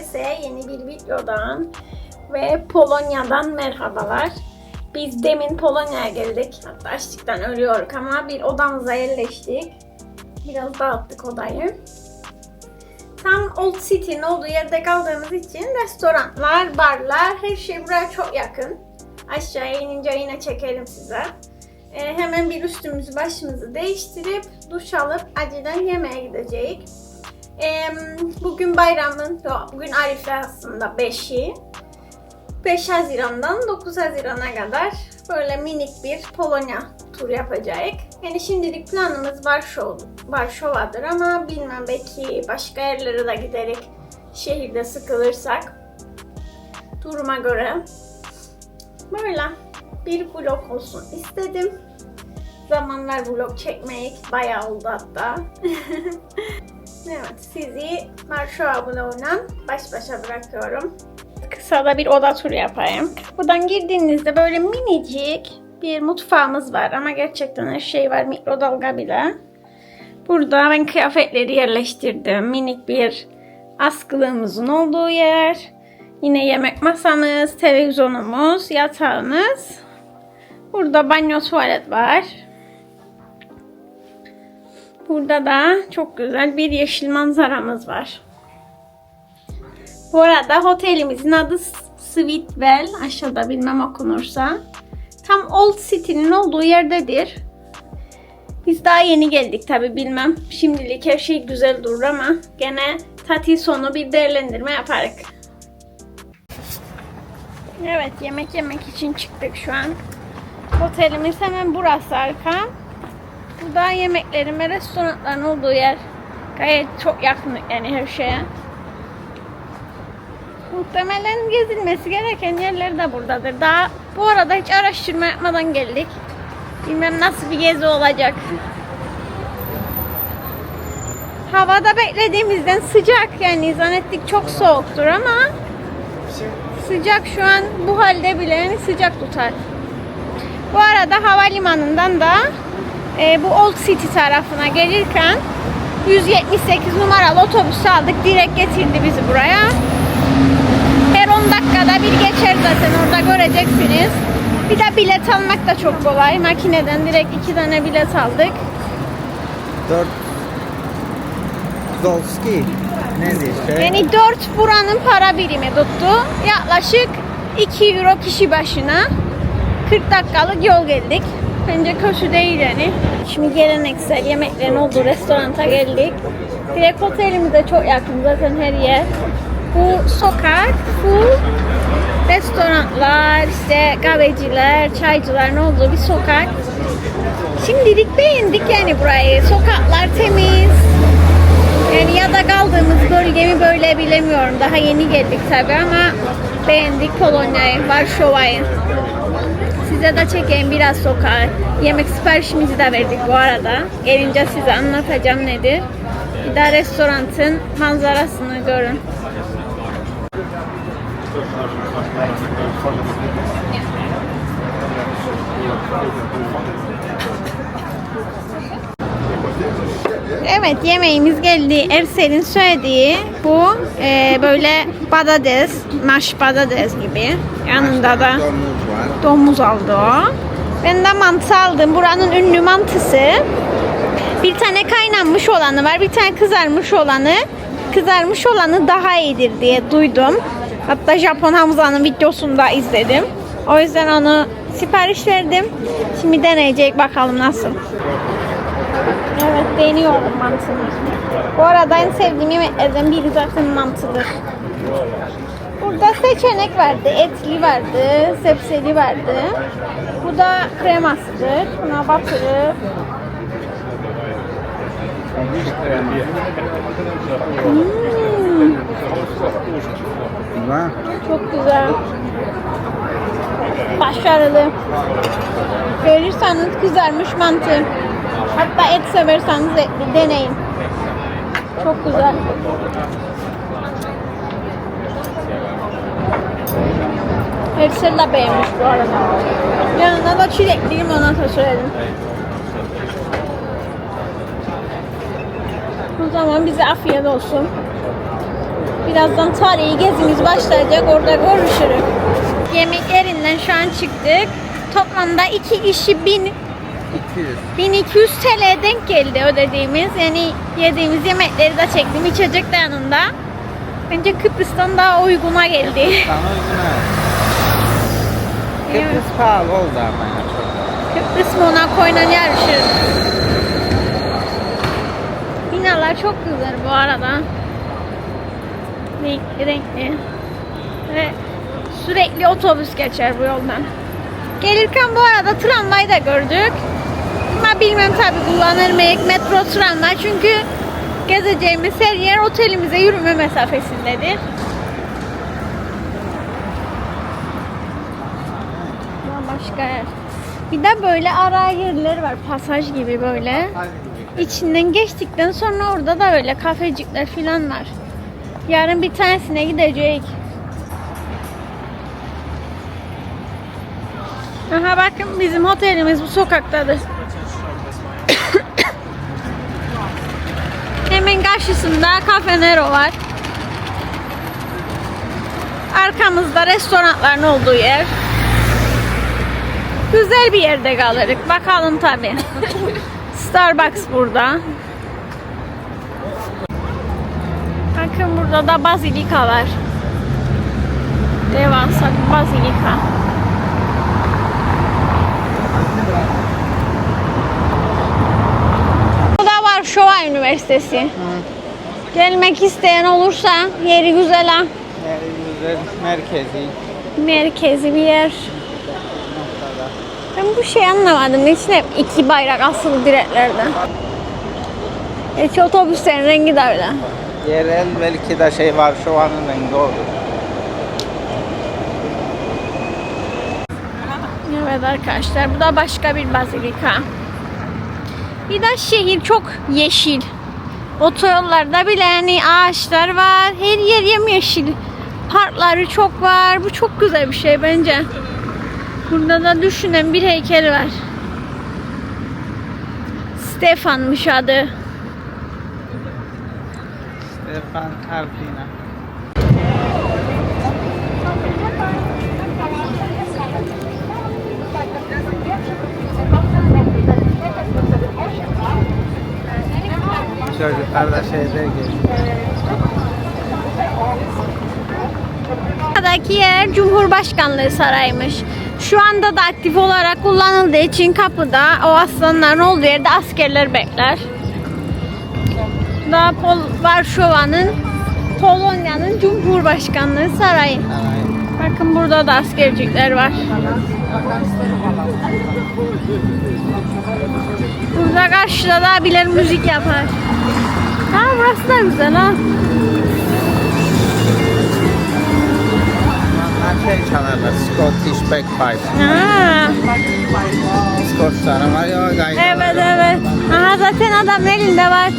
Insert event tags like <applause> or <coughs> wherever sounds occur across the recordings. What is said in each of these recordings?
Herkese yeni bir videodan ve Polonya'dan merhabalar. Biz demin Polonya'ya geldik. Hatta açlıktan ölüyoruz ama bir odamıza yerleştik. Biraz dağıttık odayı. Tam Old City'nin olduğu yerde kaldığımız için restoranlar, barlar, her şey buraya çok yakın. Aşağıya inince yine çekerim size. Ee, hemen bir üstümüzü başımızı değiştirip duş alıp acilen yemeğe gideceğiz. Ee, bugün bayramın, bugün Arife aslında 5'i. 5 Haziran'dan 9 Haziran'a kadar böyle minik bir Polonya tur yapacağız. Yani şimdilik planımız Varşova, Varşova'dır ama bilmem belki başka yerlere de giderek şehirde sıkılırsak duruma göre böyle bir vlog olsun istedim. Zamanlar vlog çekmeyik bayağı oldu hatta. <laughs> evet sizi Varşova vloguna baş başa bırakıyorum. Kısa da bir oda turu yapayım. Buradan girdiğinizde böyle minicik bir mutfağımız var ama gerçekten her şey var mikrodalga bile. Burada ben kıyafetleri yerleştirdim. Minik bir askılığımızın olduğu yer. Yine yemek masamız, televizyonumuz, yatağımız. Burada banyo tuvalet var. Burada da çok güzel bir yeşil manzaramız var. Bu arada otelimizin adı Sweetwell. Aşağıda bilmem okunursa. Tam Old City'nin olduğu yerdedir. Biz daha yeni geldik tabi bilmem. Şimdilik her şey güzel durur ama gene tatil sonu bir değerlendirme yaparız. Evet yemek yemek için çıktık şu an. Otelimiz hemen burası arka. Bu da yemeklerin ve restoranların olduğu yer. Gayet çok yakın yani her şeye. Muhtemelen gezilmesi gereken yerler de buradadır. Daha bu arada hiç araştırma yapmadan geldik. Bilmem nasıl bir gezi olacak. Havada beklediğimizden sıcak yani zannettik çok soğuktur ama sıcak şu an bu halde bile yani sıcak tutar. Bu arada havalimanından da e, bu Old City tarafına gelirken 178 numaralı otobüsü aldık. Direkt getirdi bizi buraya. Her 10 dakikada bir geçer zaten orada göreceksiniz. Bir de bilet almak da çok kolay. Makineden direkt iki tane bilet aldık. 4 Zolski. Nedir? Yani 4 buranın para birimi tuttu. Yaklaşık 2 euro kişi başına 40 dakikalık yol geldik. Bence kötü değil yani. Şimdi geleneksel yemeklerin olduğu restoranta geldik. Direkt otelimize çok yakın zaten her yer. Bu sokak full restoranlar, işte kahveciler, çaycıların olduğu bir sokak. Şimdilik beğendik yani burayı. Sokaklar temiz. Yani ya da kaldığımız bölgemi böyle bilemiyorum. Daha yeni geldik tabi ama beğendik Polonya'yı, Varşova'yı. Size de çekeyim biraz sokağı. Yemek siparişimizi de verdik bu arada. Gelince size anlatacağım nedir. Bir de restoranın manzarasını görün. Evet yemeğimiz geldi. Ersel'in söylediği bu e, böyle patates, maş patates gibi. Yanında da Domuz aldı o. Ben de mantı aldım. Buranın ünlü mantısı. Bir tane kaynanmış olanı var. Bir tane kızarmış olanı. Kızarmış olanı daha iyidir diye duydum. Hatta Japon Hamza'nın videosunda izledim. O yüzden onu sipariş verdim. Şimdi deneyecek bakalım nasıl. Evet deniyorum mantıyı. Bu arada en sevdiğim yemeklerden biri zaten mantıdır. Burada seçenek vardı. Etli vardı, sebzeli vardı. Bu da kremasıdır. Buna batırıp Hmm, Var. çok güzel. Başarılı. Görürseniz kızarmış mantı. Hatta et severseniz etli deneyin. Çok güzel. Ersel de beğenmiş bu arada. Yanına da çilekli limonata söyledim. O zaman bize afiyet olsun. Birazdan tarihi gezimiz başlayacak. Orada görüşürüz. Yemek yerinden şu an çıktık. Toplamda iki kişi bin 200. 1200 TL'ye denk geldi ödediğimiz. Yani yediğimiz yemekleri de çektim. İçecek de yanında. Bence Kıbrıs'tan daha uyguna geldi. Sana uygun evet. Kıbrıs pahalı oldu ama ya çok. Kıbrıs Monaco'yla yarışır. Binalar çok güzel bu arada. Renkli renkli. Ve sürekli otobüs geçer bu yoldan. Gelirken bu arada tramvayı da gördük. Ama bilmem tabi kullanır mıyız metro tramvay çünkü gezeceğimiz her yer otelimize yürüme mesafesindedir. Ama başka yer. Bir de böyle ara yerler var pasaj gibi böyle. İçinden geçtikten sonra orada da öyle kafecikler falan var. Yarın bir tanesine gidecek. Aha bakın bizim otelimiz bu sokaktadır. <coughs> Hemen karşısında Cafe Nero var. Arkamızda restoranların olduğu yer. Güzel bir yerde kalırız. Bakalım tabi. <laughs> Starbucks burada. Bakın burada da bazilika var. Devasa bir bazilika. Bu da Varşova Üniversitesi. Gelmek isteyen olursa yeri güzel ha. Yani güzel merkezi Merkezi bir yer. Ben bu şeyi anlamadım. Niçin hep iki bayrak asılı direklerde? Hiç otobüslerin rengi de öyle. Yerel belki de şey var şu anın rengi olur. Evet arkadaşlar bu da başka bir bazilika. Bir de şehir çok yeşil. Otoyollarda bile yani ağaçlar var. Her yer yemyeşil. Parkları çok var. Bu çok güzel bir şey bence. Burada da düşünen bir heykel var. Stefan'mış adı. Stefan Karpina. Çocuklar da şeyde geziyor. Buradaki yer Cumhurbaşkanlığı Sarayı'mış. Şu anda da aktif olarak kullanıldığı için kapıda o aslanların olduğu yerde askerler bekler. Daha Pol Varşova'nın Polonya'nın Cumhurbaşkanlığı Sarayı. Bakın burada da askercikler var. Burada karşıda da abiler müzik yapar. Ha burası da güzel ha. Şey çalarlar, Scottish Bagpipe. Ha. İskoçların var ya gayet. Evet evet. Aha zaten adam elinde var.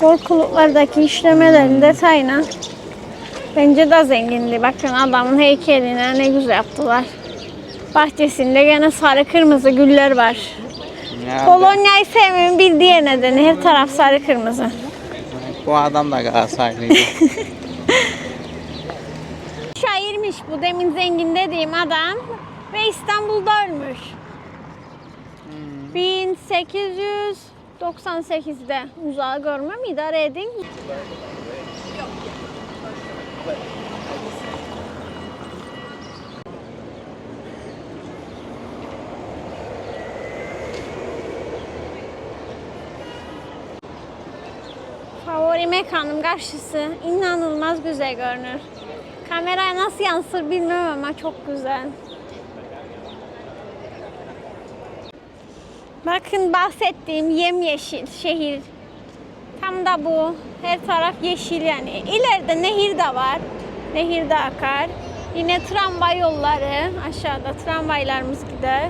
Korkuluklardaki işlemelerin detayına bence de zengindi. Bakın adamın heykeline ne güzel yaptılar. Bahçesinde gene sarı kırmızı güller var. Ya Polonya'yı sevmemin bir diğer nedeni her taraf sarı kırmızı. Bu adam da Galatasaraylıydı. <laughs> Şairmiş bu demin zengin dediğim adam ve İstanbul'da ölmüş. 1898'de uzağı görmem idare edin. Favori mekanım karşısı inanılmaz güzel görünür. Kameraya nasıl yansır bilmem ama çok güzel. Bakın bahsettiğim yemyeşil şehir. Tam da bu. Her taraf yeşil yani. İleride nehir de var. Nehir de akar. Yine tramvay yolları. Aşağıda tramvaylarımız gider.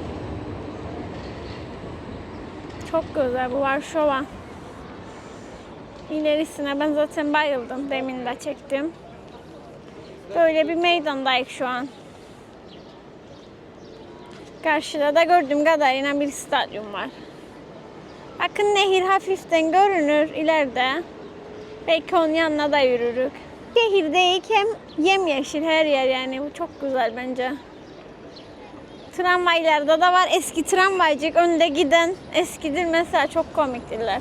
Çok güzel bu Varşova. İlerisine ben zaten bayıldım. Demin de çektim. Böyle bir meydandayız şu an. Karşıda da gördüğüm kadarıyla bir stadyum var. Bakın nehir hafiften görünür ileride. Belki onun yanına da yürürük. Şehirdeyken yemyeşil her yer yani bu çok güzel bence. Tramvaylarda da var eski tramvaycık önde giden eskidir mesela çok komiktirler.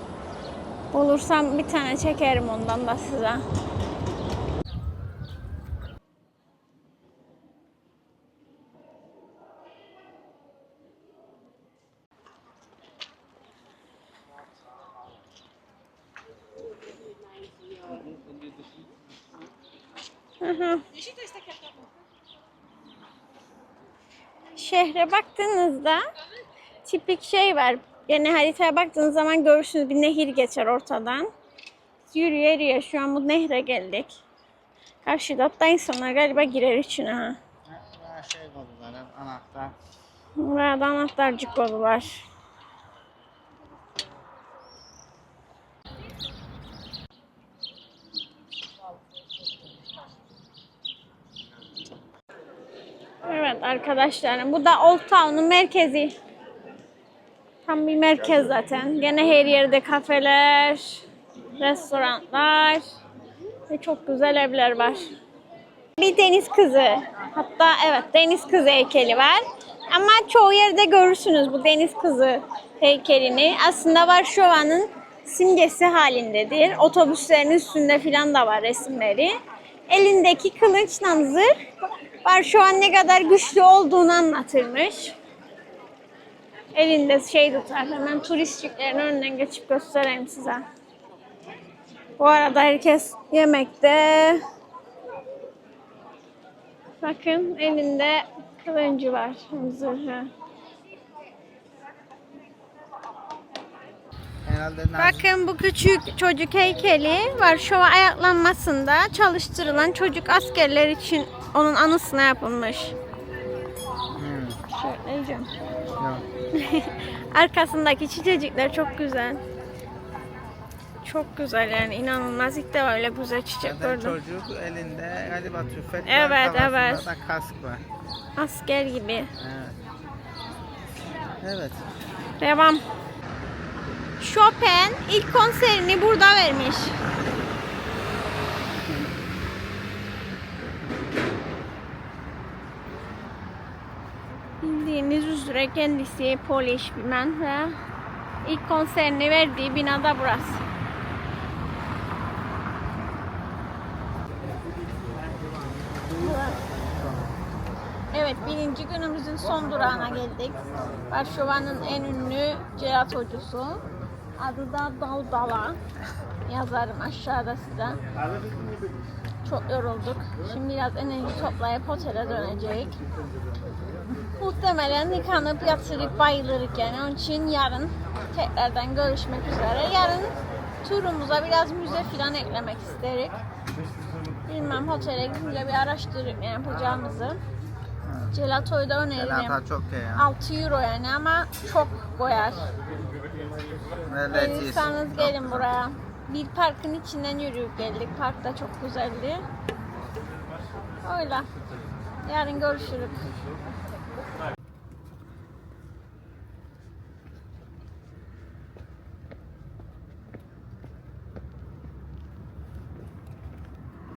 Bulursam bir tane çekerim ondan da size. Aha. Şehre baktığınızda tipik şey var. Yani haritaya baktığınız zaman görürsünüz bir nehir geçer ortadan. Yürüye yürüye şu an bu nehre geldik. Karşıda hatta insanlar galiba girer içine ha. Şey kodular, anahtar. Burada anahtarcık var. Evet arkadaşlarım bu da Old Town'un merkezi. Tam bir merkez zaten. Gene her yerde kafeler, restoranlar ve çok güzel evler var. Bir deniz kızı. Hatta evet deniz kızı heykeli var. Ama çoğu yerde görürsünüz bu deniz kızı heykelini. Aslında Varşova'nın simgesi halindedir. Otobüslerin üstünde filan da var resimleri. Elindeki kılıçla zırh Varşova ne kadar güçlü olduğunu anlatırmış. Elinde şey tutar. Hemen turistçiklerin önünden geçip göstereyim size. Bu arada herkes yemekte. Bakın elinde kılıncı var. Zırhı. Bakın bu küçük çocuk heykeli Varşova ayaklanmasında çalıştırılan çocuk askerler için onun anısına yapılmış. Hmm, Şöyle diyeceğim. yok. <laughs> Arkasındaki çiçecikler çok güzel. Çok güzel yani inanılmaz ilk defa öyle güzel çiçek Zaten gördüm. çocuk elinde galiba tüfek var, Evet, kafasında evet. da kask var. Asker gibi. Evet. Evet. Devam. Chopin ilk konserini burada vermiş. Üzere kendisi Polish bir man ve ilk konserini verdiği binada burası. Evet, birinci günümüzün son durağına geldik. Varşova'nın en ünlü gelatocusu. Adı da Daldala. Yazarım aşağıda size. Çok yorulduk. Şimdi biraz enerji toplayıp otele dönecek. Muhtemelen yıkanıp yatırıp bayılırız yani. Onun için yarın tekrardan görüşmek üzere. Yarın turumuza biraz müze falan eklemek isterik. Bilmem otele gidince bir araştırıp ne yapacağımızı. Gelato'yu da öneririm. Gelata çok iyi ya. 6 euro yani ama çok koyar. Leziz. Gelirsanız gelin buraya. Bir parkın içinden yürüyüp geldik. Park da çok güzeldi. Öyle. Yarın görüşürüz.